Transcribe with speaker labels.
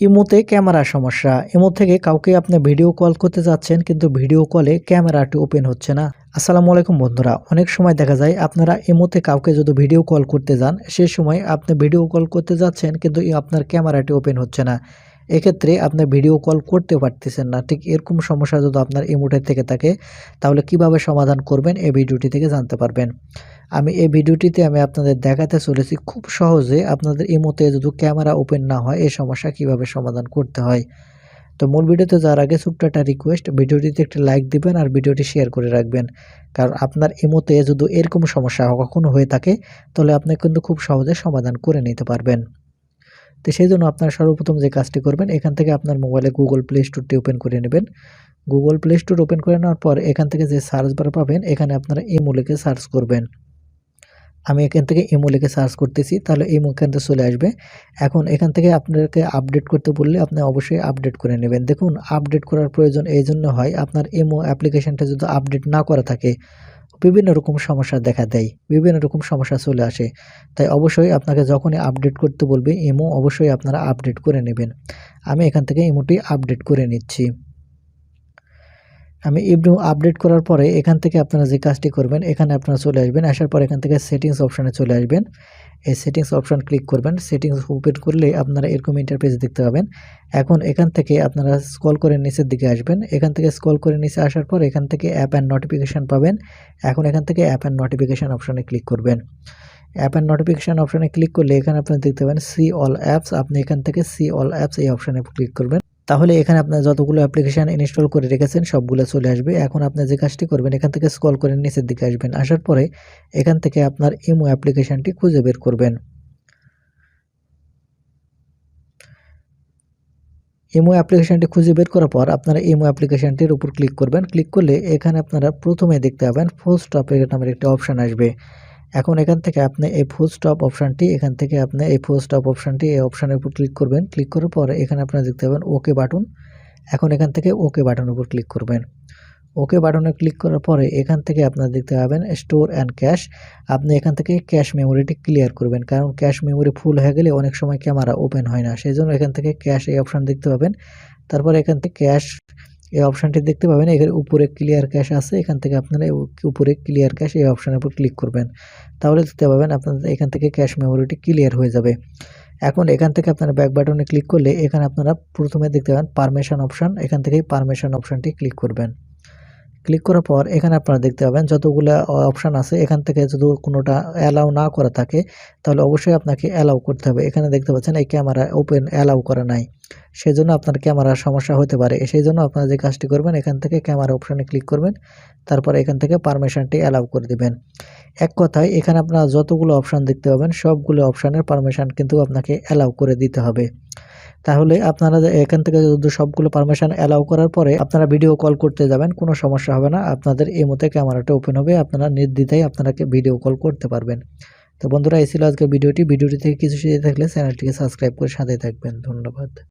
Speaker 1: ইমোতে ক্যামেরা সমস্যা। ইমো থেকে কাউকে আপনি ভিডিও কল করতে যাচ্ছেন কিন্তু ভিডিও কলে ক্যামেরাটি ওপেন হচ্ছে না। আসসালামু আলাইকুম বন্ধুরা, অনেক সময় দেখা যায় আপনারা ইমোতে কাউকে যদি ভিডিও কল করতে যান, সে সময় আপনি ভিডিও কল করতে যাচ্ছেন কিন্তু আপনার ক্যামেরাটি ওপেন হচ্ছে না। এক্ষেত্রে আপনি ভিডিও কল করতে পারতেছেন না। ঠিক এরকম সমস্যা যদি আপনার ইমোটের থেকে থাকে, তাহলে কীভাবে সমাধান করবেন এই ভিডিওটি থেকে জানতে পারবেন। আমি এই ভিডিওটিতে আমি আপনাদের দেখাতে চলেছি খুব সহজে আপনাদের ইমোতে যদি ক্যামেরা ওপেন না হয়, এই সমস্যা কীভাবে সমাধান করতে হয়। তো মূল ভিডিওতে যাওয়ার আগে ছোট্ট একটা রিকোয়েস্ট ভিডিওটিতে একটি লাইক দিবেন আর ভিডিওটি শেয়ার করে রাখবেন। কারণ আপনার ইমোতে যদি এরকম সমস্যা কখনো হয়ে থাকে, তাহলে আপনি কিন্তু খুব সহজে সমাধান করে নিতে পারবেন। তো সেই জন্য আপনার সর্বপ্রথম যে কাজটি করবেন, এখান থেকে আপনার মোবাইলে গুগল প্লে স্টোরটি ওপেন করে নেবেন। গুগল প্লে স্টোর ওপেন করে নেওয়ার পর এখান থেকে যে সার্চ বার পাবেন, এখানে আপনারা ইমো লিখে সার্চ করবেন। আমি এখান থেকে ইমো লিখে সার্চ করতেছি, তাহলে ইমো এখান থেকে চলে আসবে। এখন এখান থেকে আপনাকে আপডেট করতে বললে আপনি অবশ্যই আপডেট করে নেবেন। দেখুন আপডেট করার প্রয়োজন এই জন্য হয়, আপনার ইমো অ্যাপ্লিকেশনটা যদি আপডেট না করা থাকে বিভিন্ন রকম সমস্যা দেখা দেয়, বিভিন্ন রকম সমস্যা চলে আসে। তাই অবশ্যই আপনাকে যখনই আপডেট করতে বলবে, ইমো অবশ্যই আপনারা আপডেট করে নেবেন। আমি এখান থেকে ইমোটি আপডেট করে নিচ্ছি। আমি ইবনু আপডেট করার পরে এখান থেকে আপনারা যে কাজটি করবেন, এখানে আপনারা চলে আসবেন, আসার পর এখান থেকে সেটিংস অপশানে চলে আসবেন। এই সেটিংস অপশান ক্লিক করবেন। সেটিংস ওপেন করলে আপনারা এরকম ইন্টারফেস দেখতে পাবেন। এখন এখান থেকে আপনারা স্ক্রল করে নিচের দিকে আসবেন। এখান থেকে স্ক্রল করে নিচে আসার পর এখান থেকে অ্যাপ অ্যান্ড নোটিফিকেশান পাবেন। এখন এখান থেকে অ্যাপ অ্যান্ড নোটিফিকেশান অপশানে ক্লিক করবেন। অ্যাপ অ্যান্ড নোটিফিকেশান অপশানে ক্লিক করলে এখানে আপনারা দেখতে পাবেন সি অল অ্যাপস আপনি এখান থেকে সি অল অ্যাপস এই অপশানে ক্লিক করবেন। তাহলে এখানে আপনার যতগুলো অ্যাপ্লিকেশান ইনস্টল করে রেখেছেন, সবগুলো চলে আসবে। এখন আপনি যে কাজটি করবেন, এখান থেকে স্কল করে নিচের দিকে আসবেন। আসার পরে এখান থেকে আপনার ইমো অ্যাপ্লিকেশানটি খুঁজে বের করবেন। ইমো অ্যাপ্লিকেশানটি খুঁজে বের করার পর আপনারা ইমো অ্যাপ্লিকেশানটির উপর ক্লিক করবেন। ক্লিক করলে এখানে আপনারা প্রথমে দেখতে পাবেন ফুল স্টপ নামের একটি অপশান আসবে। এখন এখান থেকে আপনি এই ফুল স্টপ অপশানটি এখান থেকে আপনি এই ফুল স্টপ অপশানটি এই অপশানের উপর ক্লিক করবেন। ক্লিক করার পর এখানে আপনারা দেখতে পাবেন ওকে বাটন এখন এখান থেকে ওকে বাটনের উপর ক্লিক করবেন। ওকে বাটনে ক্লিক করার পরে এখান থেকে আপনারা দেখতে পাবেন স্টোর অ্যান্ড ক্যাশ আপনি এখান থেকে ক্যাশ মেমোরিটি ক্লিয়ার করবেন। কারণ ক্যাশ মেমোরি ফুল হয়ে গেলে অনেক সময় ক্যামেরা ওপেন হয় না। সেই জন্য এখান থেকে ক্যাশ এই অপশান দেখতে পাবেন। তারপর এখান থেকে ক্যাশ এই অপশানটি দেখতে পাবেন। এখানে উপরে ক্লিয়ার ক্যাশ আছে। এখান থেকে আপনারা উপরে ক্লিয়ার ক্যাশ এই অপশানের উপর ক্লিক করবেন। তাহলে দেখতে পাবেন আপনাদের এখান থেকে ক্যাশ মেমোরিটি ক্লিয়ার হয়ে যাবে। এখন এখান থেকে আপনারা ব্যাক বাটনে ক্লিক করলে এখানে আপনারা প্রথমে দেখতে পাবেন পারমিশন অপশান এখান থেকে পারমিশন অপশানটি ক্লিক করবেন। ক্লিক করার পর এখানে আপনারা দেখতে পাবেন যতগুলো অপশান আছে, এখান থেকে যদি কোনোটা অ্যালাউ না করা থাকে, তাহলে অবশ্যই আপনাকে অ্যালাউ করতে হবে। এখানে দেখতে পাচ্ছেন এই ক্যামেরা ওপেন অ্যালাউ করা নাই। সেই জন্য আপনার ক্যামেরার সমস্যা হতে পারে। সেই জন্য আপনারা যে কাজটি করবেন, এখান থেকে ক্যামেরা অপশানে ক্লিক করবেন, তারপর এখান থেকে পারমিশনটি অ্যালাউ করে দিবেন। এক কথায়, এখানে আপনারা যতগুলো অপশান দেখতে পাবেন, সবগুলো অপশানের পারমিশন কিন্তু আপনাকে অ্যালাউ করে দিতে হবে। তাহলে আপনারা এখান থেকে যদি সবগুলো পারমিশন অ্যালাউ করার পরে আপনারা ভিডিও কল করতে যাবেন, কোনো সমস্যা হবে না। আপনাদের এই মতে ক্যামেরাটা ওপেন হবে, আপনারা নির্দ্বিধায় আপনাকে ভিডিও কল করতে পারবেন। তো বন্ধুরা, এই ছিল আজকের ভিডিওটি ভিডিওটি থেকে কিছু শিখে থাকলে চ্যানেলটিকে সাবস্ক্রাইব করে সাথে থাকবেন। ধন্যবাদ।